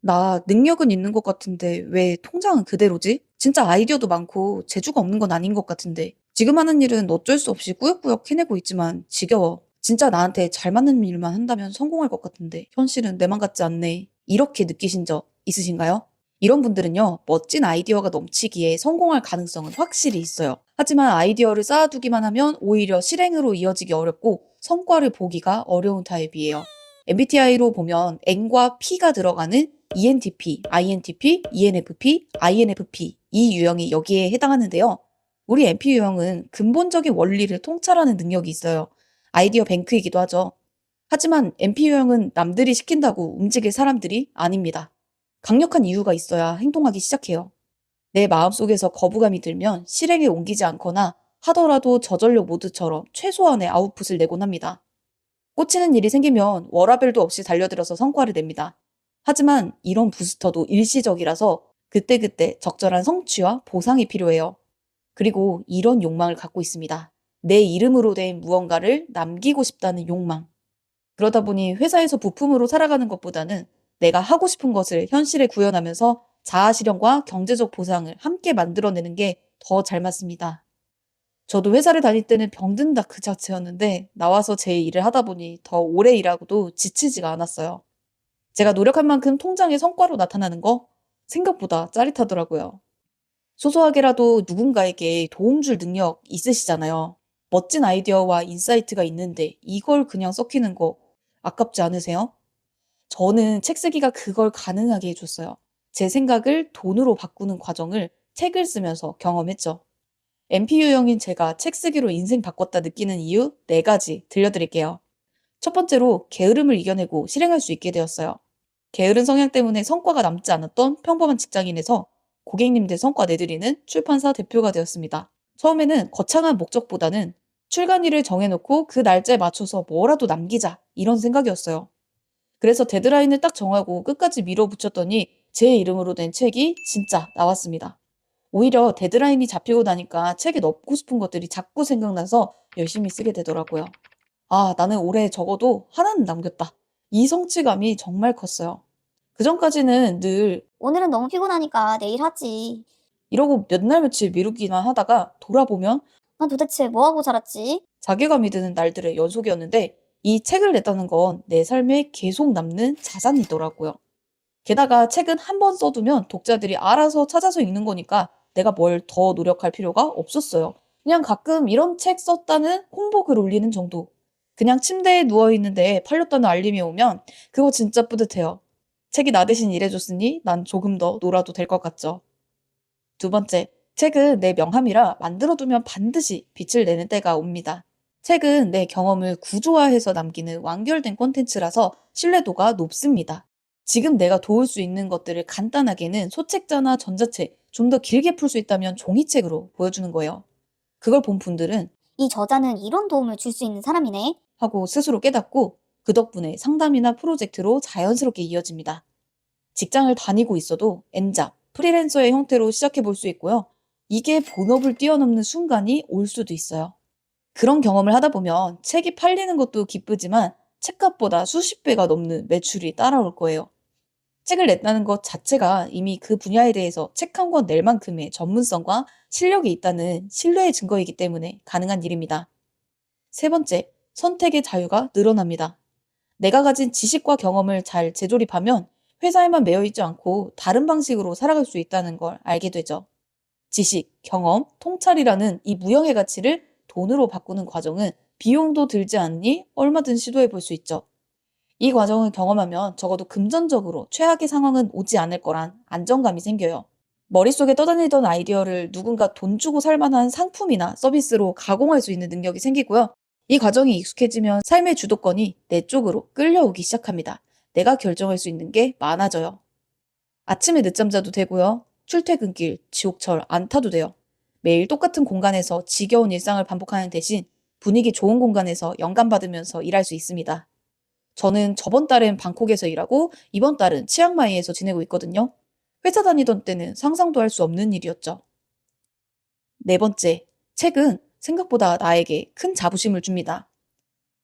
나 능력은 있는 것 같은데 왜 통장은 그대로지? 진짜 아이디어도 많고 재주가 없는 건 아닌 것 같은데. 지금 하는 일은 어쩔 수 없이 꾸역꾸역 해내고 있지만 지겨워. 진짜 나한테 잘 맞는 일만 한다면 성공할 것 같은데 현실은 내 맘 같지 않네. 이렇게 느끼신 적 있으신가요? 이런 분들은요, 멋진 아이디어가 넘치기에 성공할 가능성은 확실히 있어요. 하지만 아이디어를 쌓아두기만 하면 오히려 실행으로 이어지기 어렵고 성과를 보기가 어려운 타입이에요. MBTI로 보면 N과 P가 들어가는 ENTP, INTP, ENFP, INFP 이 유형이 여기에 해당하는데요. 우리 NP 유형은 근본적인 원리를 통찰하는 능력이 있어요. 아이디어 뱅크이기도 하죠. 하지만 NP 유형은 남들이 시킨다고 움직일 사람들이 아닙니다. 강력한 이유가 있어야 행동하기 시작해요. 내 마음속에서 거부감이 들면 실행에 옮기지 않거나 하더라도 저전력 모드처럼 최소한의 아웃풋을 내곤 합니다. 꽂히는 일이 생기면 워라벨도 없이 달려들어서 성과를 냅니다. 하지만 이런 부스터도 일시적이라서 그때그때 적절한 성취와 보상이 필요해요. 그리고 이런 욕망을 갖고 있습니다. 내 이름으로 된 무언가를 남기고 싶다는 욕망. 그러다 보니 회사에서 부품으로 살아가는 것보다는 내가 하고 싶은 것을 현실에 구현하면서 자아 실현과 경제적 보상을 함께 만들어내는 게 더 잘 맞습니다. 저도 회사를 다닐 때는 병든다 그 자체였는데 나와서 제 일을 하다 보니 더 오래 일하고도 지치지가 않았어요. 제가 노력한 만큼 통장에 성과로 나타나는 거 생각보다 짜릿하더라고요. 소소하게라도 누군가에게 도움 줄 능력 있으시잖아요. 멋진 아이디어와 인사이트가 있는데 이걸 그냥 썩히는 거 아깝지 않으세요? 저는 책 쓰기가 그걸 가능하게 해줬어요. 제 생각을 돈으로 바꾸는 과정을 책을 쓰면서 경험했죠. MP 유형인 제가 책 쓰기로 인생 바꿨다 느끼는 이유 네 가지 들려드릴게요. 첫 번째로 게으름을 이겨내고 실행할 수 있게 되었어요. 게으른 성향 때문에 성과가 남지 않았던 평범한 직장인에서 고객님들 성과 내드리는 출판사 대표가 되었습니다. 처음에는 거창한 목적보다는 출간일을 정해놓고 그 날짜에 맞춰서 뭐라도 남기자 이런 생각이었어요. 그래서 데드라인을 딱 정하고 끝까지 밀어붙였더니 제 이름으로 된 책이 진짜 나왔습니다. 오히려 데드라인이 잡히고 나니까 책에 넣고 싶은 것들이 자꾸 생각나서 열심히 쓰게 되더라고요. 아, 나는 올해 적어도 하나는 남겼다. 이 성취감이 정말 컸어요. 그 전까지는 늘 오늘은 너무 피곤하니까 내일 하지. 이러고 몇 날 며칠 미루기만 하다가 돌아보면 나 도대체 뭐하고 살았지? 자괴감이 드는 날들의 연속이었는데 이 책을 냈다는 건 내 삶에 계속 남는 자산이더라고요. 게다가 책은 한 번 써두면 독자들이 알아서 찾아서 읽는 거니까 내가 뭘 더 노력할 필요가 없었어요. 그냥 가끔 이런 책 썼다는 홍보글 올리는 정도. 그냥 침대에 누워있는데 팔렸다는 알림이 오면 그거 진짜 뿌듯해요. 책이 나 대신 일해줬으니 난 조금 더 놀아도 될 것 같죠. 두 번째, 책은 내 명함이라 만들어두면 반드시 빛을 내는 때가 옵니다. 책은 내 경험을 구조화해서 남기는 완결된 콘텐츠라서 신뢰도가 높습니다. 지금 내가 도울 수 있는 것들을 간단하게는 소책자나 전자책, 좀 더 길게 풀 수 있다면 종이책으로 보여주는 거예요. 그걸 본 분들은 이 저자는 이런 도움을 줄 수 있는 사람이네. 하고 스스로 깨닫고 그 덕분에 상담이나 프로젝트로 자연스럽게 이어집니다. 직장을 다니고 있어도 N잡, 프리랜서의 형태로 시작해 볼 수 있고요. 이게 본업을 뛰어넘는 순간이 올 수도 있어요. 그런 경험을 하다 보면 책이 팔리는 것도 기쁘지만 책값보다 수십 배가 넘는 매출이 따라올 거예요. 책을 냈다는 것 자체가 이미 그 분야에 대해서 책 한 권 낼 만큼의 전문성과 실력이 있다는 신뢰의 증거이기 때문에 가능한 일입니다. 세 번째, 선택의 자유가 늘어납니다. 내가 가진 지식과 경험을 잘 재조립하면 회사에만 매여 있지 않고 다른 방식으로 살아갈 수 있다는 걸 알게 되죠. 지식, 경험, 통찰이라는 이 무형의 가치를 돈으로 바꾸는 과정은 비용도 들지 않니 얼마든 시도해 볼 수 있죠. 이 과정을 경험하면 적어도 금전적으로 최악의 상황은 오지 않을 거란 안정감이 생겨요. 머릿속에 떠다니던 아이디어를 누군가 돈 주고 살 만한 상품이나 서비스로 가공할 수 있는 능력이 생기고요. 이 과정이 익숙해지면 삶의 주도권이 내 쪽으로 끌려오기 시작합니다. 내가 결정할 수 있는 게 많아져요. 아침에 늦잠 자도 되고요. 출퇴근길, 지옥철 안 타도 돼요. 매일 똑같은 공간에서 지겨운 일상을 반복하는 대신 분위기 좋은 공간에서 영감 받으면서 일할 수 있습니다. 저는 저번 달엔 방콕에서 일하고 이번 달은 치앙마이에서 지내고 있거든요. 회사 다니던 때는 상상도 할 수 없는 일이었죠. 네 번째, 책은 생각보다 나에게 큰 자부심을 줍니다.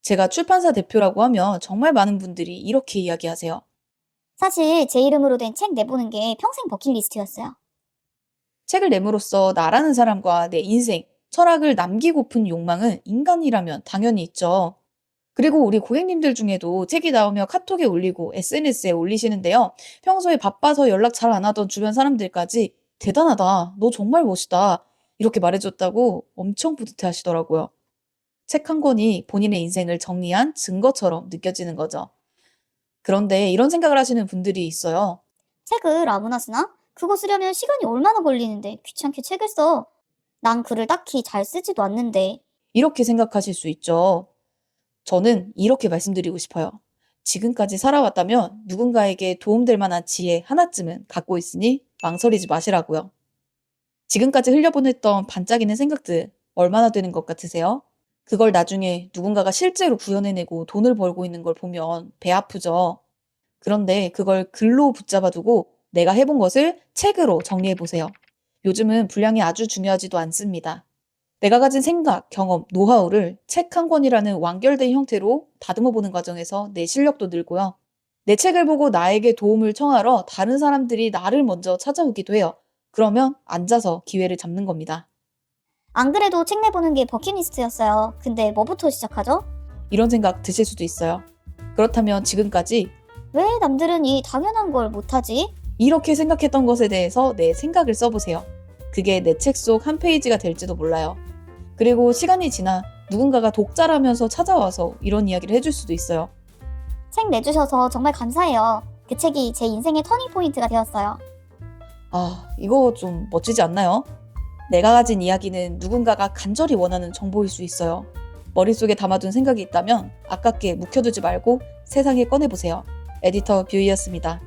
제가 출판사 대표라고 하면 정말 많은 분들이 이렇게 이야기하세요. 사실 제 이름으로 된 책 내보는 게 평생 버킷리스트였어요. 책을 내므로써 나라는 사람과 내 인생, 철학을 남기고픈 욕망은 인간이라면 당연히 있죠. 그리고 우리 고객님들 중에도 책이 나오며 카톡에 올리고 SNS에 올리시는데요. 평소에 바빠서 연락 잘 안 하던 주변 사람들까지 대단하다. 너 정말 멋있다. 이렇게 말해줬다고 엄청 뿌듯해 하시더라고요. 책 한 권이 본인의 인생을 정리한 증거처럼 느껴지는 거죠. 그런데 이런 생각을 하시는 분들이 있어요. 책을 아무나 쓰나? 그거 쓰려면 시간이 얼마나 걸리는데 귀찮게 책을 써. 난 글을 딱히 잘 쓰지도 않는데. 이렇게 생각하실 수 있죠. 저는 이렇게 말씀드리고 싶어요. 지금까지 살아왔다면 누군가에게 도움될 만한 지혜 하나쯤은 갖고 있으니 망설이지 마시라고요. 지금까지 흘려보냈던 반짝이는 생각들 얼마나 되는 것 같으세요? 그걸 나중에 누군가가 실제로 구현해내고 돈을 벌고 있는 걸 보면 배 아프죠. 그런데 그걸 글로 붙잡아두고 내가 해본 것을 책으로 정리해보세요. 요즘은 분량이 아주 중요하지도 않습니다. 내가 가진 생각, 경험, 노하우를 책 한 권이라는 완결된 형태로 다듬어 보는 과정에서 내 실력도 늘고요. 내 책을 보고 나에게 도움을 청하러 다른 사람들이 나를 먼저 찾아오기도 해요. 그러면 앉아서 기회를 잡는 겁니다. 안 그래도 책 내보는 게 버킷리스트였어요. 근데 뭐부터 시작하죠? 이런 생각 드실 수도 있어요. 그렇다면 지금까지 왜 남들은 이 당연한 걸 못하지? 이렇게 생각했던 것에 대해서 내 생각을 써보세요. 그게 내 책 속 한 페이지가 될지도 몰라요. 그리고 시간이 지나 누군가가 독자라면서 찾아와서 이런 이야기를 해줄 수도 있어요. 책 내주셔서 정말 감사해요. 그 책이 제 인생의 터닝 포인트가 되었어요. 아, 이거 좀 멋지지 않나요? 내가 가진 이야기는 누군가가 간절히 원하는 정보일 수 있어요. 머릿속에 담아둔 생각이 있다면 아깝게 묵혀두지 말고 세상에 꺼내보세요. 에디터 뷰이였습니다.